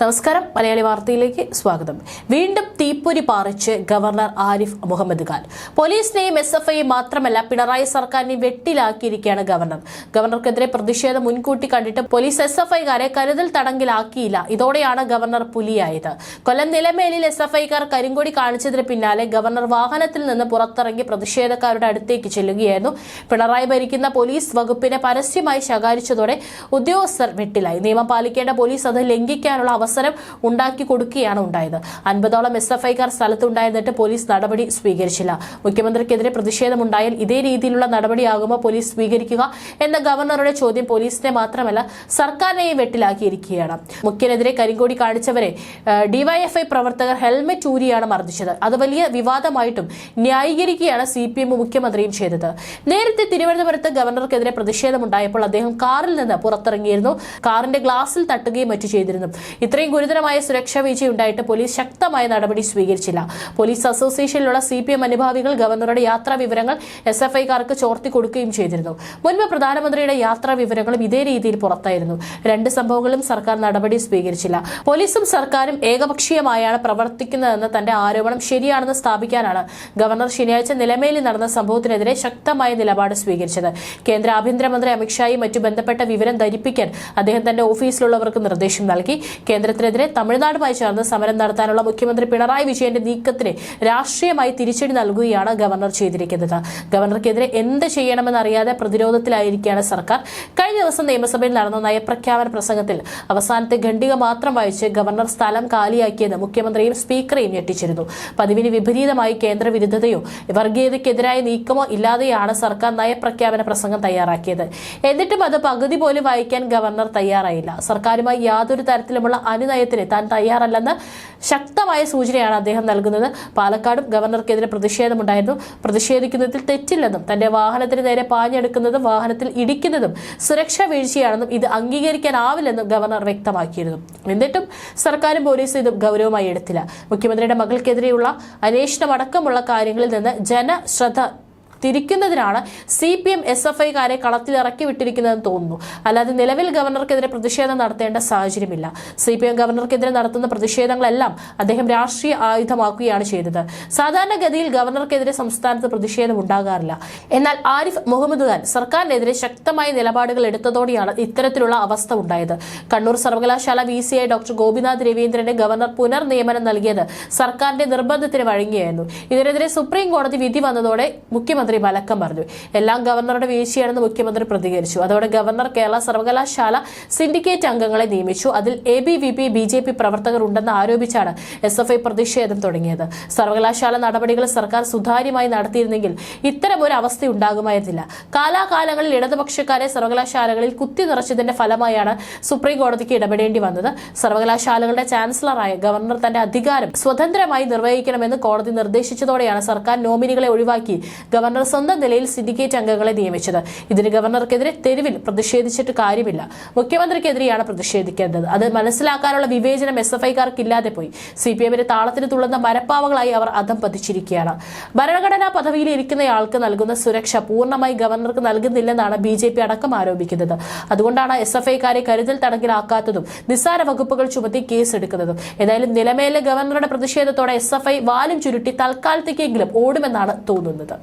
നമസ്കാരം. മലയാളി വാർത്തയിലേക്ക് സ്വാഗതം. വീണ്ടും തീപ്പൊരി പാറിച്ച് ഗവർണർ ആരിഫ് മുഹമ്മദ് ഖാൻ. പോലീസിനെയും എസ് എഫ് ഐയും മാത്രമല്ല പിണറായി സർക്കാരിനെയും വെട്ടിലാക്കിയിരിക്കുകയാണ് ഗവർണർ. ഗവർണർക്കെതിരെ പ്രതിഷേധം മുൻകൂട്ടി കണ്ടിട്ട് പോലീസ് എസ് എഫ് ഐക്കാരെ കരുതൽ തടങ്കിലാക്കിയില്ല. ഇതോടെയാണ് ഗവർണർ പുലിയായത്. കൊല്ലം നിലമേലിൽ എസ് എഫ് ഐക്കാർ കരിങ്കൊടി കാണിച്ചതിന് പിന്നാലെ ഗവർണർ വാഹനത്തിൽ നിന്ന് പുറത്തിറങ്ങി പ്രതിഷേധക്കാരുടെ അടുത്തേക്ക് ചെല്ലുകയായിരുന്നു. പിണറായി ഭരിക്കുന്ന പോലീസ് വകുപ്പിനെ പരസ്യമായി ശകാരിച്ചതോടെ ഉദ്യോഗസ്ഥർ വെട്ടിലായി. നിയമം പാലിക്കേണ്ട പോലീസ് അത് ലംഘിക്കാനുള്ള അവസരം ഉണ്ടാക്കി കൊടുക്കുകയാണ് ഉണ്ടായത്. അൻപതോളം എസ് എഫ് ഐക്കാർ സ്ഥലത്തുണ്ടായിരുന്നിട്ട് പോലീസ് നടപടി സ്വീകരിച്ചില്ല. മുഖ്യമന്ത്രിക്കെതിരെ പ്രതിഷേധമുണ്ടായാൽ ഇതേ രീതിയിലുള്ള നടപടിയാകുമോ പോലീസ് സ്വീകരിക്കുക എന്ന ഗവർണറുടെ ചോദ്യം പോലീസിനെ മാത്രമല്ല സർക്കാരിനെയും വെട്ടിലാക്കിയിരിക്കുകയാണ്. മുഖ്യനെതിരെ കരിങ്കോടി കാണിച്ചവരെ ഡിവൈഎഫ്ഐ പ്രവർത്തകർ ഹെൽമെറ്റ് ഊരിയാണ് മർദ്ദിച്ചത്. അത് വലിയ വിവാദമായിട്ടും ന്യായീകരിക്കുകയാണ് സി പി എമ്മും മുഖ്യമന്ത്രിയും ചെയ്തത്. നേരത്തെ തിരുവനന്തപുരത്ത് ഗവർണർക്കെതിരെ പ്രതിഷേധമുണ്ടായപ്പോൾ അദ്ദേഹം കാറിൽ നിന്ന് പുറത്തിറങ്ങിയിരുന്നു. കാറിന്റെ ഗ്ലാസിൽ തട്ടുകയും മറ്റു ചെയ്തിരുന്നു. ഇത്രയും ഗുരുതരമായ സുരക്ഷാ വീഴ്ചയുണ്ടായിട്ട് പോലീസ് ശക്തമായ നടപടി സ്വീകരിച്ചില്ല. പോലീസ് അസോസിയേഷനിലുള്ള സി പി എം അനുഭാവികൾ ഗവർണറുടെ യാത്രാ വിവരങ്ങൾ എസ് എഫ് ഐക്കാർക്ക് ചോർത്തി കൊടുക്കുകയും ചെയ്തിരുന്നു. മുൻപ് പ്രധാനമന്ത്രിയുടെ യാത്രാ വിവരങ്ങളും ഇതേ രീതിയിൽ പുറത്തായിരുന്നു. രണ്ട് സംഭവങ്ങളും സർക്കാർ നടപടി സ്വീകരിച്ചില്ല. പോലീസും സർക്കാരും ഏകപക്ഷീയമായാണ് പ്രവർത്തിക്കുന്നതെന്ന് തന്റെ ആരോപണം ശരിയാണെന്ന് സ്ഥാപിക്കാനാണ് ഗവർണർ ശനിയാഴ്ച നിലമേലിൽ നടന്ന സംഭവത്തിനെതിരെ ശക്തമായ നിലപാട് സ്വീകരിച്ചത്. കേന്ദ്ര ആഭ്യന്തരമന്ത്രി അമിത്ഷായും മറ്റു ബന്ധപ്പെട്ട വിവരം ധരിപ്പിക്കാൻ അദ്ദേഹം തന്റെ ഓഫീസിലുള്ളവർക്ക് നിർദ്ദേശം നൽകി. കേന്ദ്രത്തിനെതിരെ തമിഴ്നാടുമായി ചേർന്ന് സമരം നടത്താനുള്ള മുഖ്യമന്ത്രി പിണറായി വിജയന്റെ നീക്കത്തിന് രാഷ്ട്രീയമായി തിരിച്ചടി നൽകുകയാണ് ഗവർണർ ചെയ്തിരിക്കുന്നത്. ഗവർണർക്കെതിരെ എന്ത് ചെയ്യണമെന്നറിയാതെ പ്രതിരോധത്തിലായിരിക്കുകയാണ് സർക്കാർ. കഴിഞ്ഞ ദിവസം നിയമസഭയിൽ നടന്ന നയപ്രഖ്യാപന പ്രസംഗത്തിൽ അവസാനത്തെ ഖണ്ഡിക മാത്രം വായിച്ച് ഗവർണർ സ്ഥലം കാലിയാക്കിയത് മുഖ്യമന്ത്രിയും സ്പീക്കറെയും ഞെട്ടിച്ചിരുന്നു. പതിവിന് വിപരീതമായി കേന്ദ്ര വിരുദ്ധതയോ വർഗീയതയ്ക്കെതിരായ നീക്കമോ ഇല്ലാതെയാണ് സർക്കാർ നയപ്രഖ്യാപന പ്രസംഗം തയ്യാറാക്കിയത്. എന്നിട്ടും അത് പകുതി പോലും വായിക്കാൻ ഗവർണർ തയ്യാറായില്ല. സർക്കാരുമായി യാതൊരു തരത്തിലുമുള്ള അനുനയത്തിന് താൻ തയ്യാറല്ലെന്ന് ശക്തമായ സൂചനയാണ് അദ്ദേഹം നൽകുന്നത്. പാലക്കാടും ഗവർണർക്കെതിരെ പ്രതിഷേധമുണ്ടായിരുന്നു. പ്രതിഷേധിക്കുന്നതിൽ തെറ്റില്ലെന്നും തന്റെ വാഹനത്തിന് നേരെ പാഞ്ഞെടുക്കുന്നതും വാഹനത്തിൽ ഇടിക്കുന്നതും സുരക്ഷാ വീഴ്ചയാണെന്നും ഇത് അംഗീകരിക്കാനാവില്ലെന്നും ഗവർണർ വ്യക്തമാക്കിയിരുന്നു. എന്നിട്ടും സർക്കാരും പോലീസും ഇത് ഗൗരവമായി എടുത്തില്ല. മുഖ്യമന്ത്രിയുടെ മകൾക്കെതിരെയുള്ള അന്വേഷണം അടക്കമുള്ള കാര്യങ്ങളിൽ നിന്ന് ജനശ്രദ്ധ തിരിക്കുന്നതിനാണ് C P M S F ഐക്കാരെ കളത്തിലിറക്കി വിട്ടിരിക്കുന്നതെന്ന് തോന്നുന്നു. അല്ലാതെ നിലവിൽ ഗവർണർക്കെതിരെ പ്രതിഷേധം നടത്തേണ്ട സാഹചര്യമില്ല. സി പി എം ഗവർണർക്കെതിരെ നടത്തുന്ന പ്രതിഷേധങ്ങളെല്ലാം അദ്ദേഹം രാഷ്ട്രീയ ആയുധമാക്കുകയാണ് ചെയ്തത്. സാധാരണഗതിയിൽ ഗവർണർക്കെതിരെ സംസ്ഥാനത്ത് പ്രതിഷേധം ഉണ്ടാകാറില്ല. എന്നാൽ ആരിഫ് മുഹമ്മദ് ഖാൻ സർക്കാരിനെതിരെ ശക്തമായ നിലപാടുകൾ എടുത്തതോടെയാണ് ഇത്തരത്തിലുള്ള അവസ്ഥ ഉണ്ടായത്. കണ്ണൂർ സർവകലാശാല V C I doctor Gopinath രവീന്ദ്രന്റെ governor പുനർനിയമനം നൽകിയത് സർക്കാരിന്റെ നിർബന്ധത്തിന് വഴങ്ങിയായിരുന്നു. ഇതിനെതിരെ സുപ്രീം കോടതി വിധി വന്നതോടെ മുഖ്യമന്ത്രി മലക്കം പറഞ്ഞു. എല്ലാം ഗവർണറുടെ വീഴ്ചയാണെന്ന് മുഖ്യമന്ത്രി പ്രതികരിച്ചു. അതോടെ ഗവർണർ കേരള സർവകലാശാല സിൻഡിക്കേറ്റ് അംഗങ്ങളെ നിയമിച്ചു. അതിൽ A B V P B J P പ്രവർത്തകർ ഉണ്ടെന്ന് ആരോപിച്ചാണ് എസ് എഫ് ഐ പ്രതിഷേധം തുടങ്ങിയത്. സർവകലാശാല നടപടികൾ സർക്കാർ സുതാര്യമായി നടത്തിയിരുന്നെങ്കിൽ ഇത്തരം ഒരു അവസ്ഥ ഉണ്ടാകുമായിരുന്നില്ല. കാലാകാലങ്ങളിൽ ഇടതുപക്ഷക്കാരെ സർവകലാശാലകളിൽ കുത്തി നിറച്ചതിന്റെ ഫലമായാണ് സുപ്രീം കോടതിക്ക് ഇടപെടേണ്ടി വന്നത്. സർവകലാശാലകളുടെ ചാൻസലറായ ഗവർണർ തന്റെ അധികാരം സ്വതന്ത്രമായി നിർവഹിക്കണമെന്ന് കോടതി നിർദ്ദേശിച്ചതോടെയാണ് സർക്കാർ നോമിനികളെ ഒഴിവാക്കി ഗവർണർ സ്വന്തം നിലയിൽ സിൻഡിക്കേറ്റ് അംഗങ്ങളെ നിയമിച്ചത്. ഇതിന് ഗവർണർക്കെതിരെ തെരുവിൽ പ്രതിഷേധിച്ചിട്ട് കാര്യമില്ല. മുഖ്യമന്ത്രിക്കെതിരെയാണ് പ്രതിഷേധിക്കേണ്ടത്. അത് മനസ്സിലാക്കാനുള്ള വിവേചനം എസ് എഫ് ഐക്കാർക്ക് ഇല്ലാതെ പോയി. സി പി എമ്മിന്റെ താളത്തിന് തുള്ളുന്ന മരപ്പാവകളായി അവർ അധം പതിച്ചിരിക്കുകയാണ്. ഭരണഘടനാ പദവിയിൽ ഇരിക്കുന്നയാൾക്ക് നൽകുന്ന സുരക്ഷ പൂർണമായി ഗവർണർക്ക് നൽകുന്നില്ലെന്നാണ് ബി ജെ പി അടക്കം ആരോപിക്കുന്നത്. അതുകൊണ്ടാണ് എസ് എഫ് ഐക്കാരെ കരുതൽ തടങ്കിലാക്കാത്തതും നിസ്സാര വകുപ്പുകൾ ചുമത്തി കേസെടുക്കുന്നതും. ഏതായാലും നിലമേലെ ഗവർണറുടെ പ്രതിഷേധത്തോടെ എസ് എഫ് ഐ വാലും ചുരുട്ടി തൽക്കാലത്തേക്കെങ്കിലും ഓടുമെന്നാണ് തോന്നുന്നത്.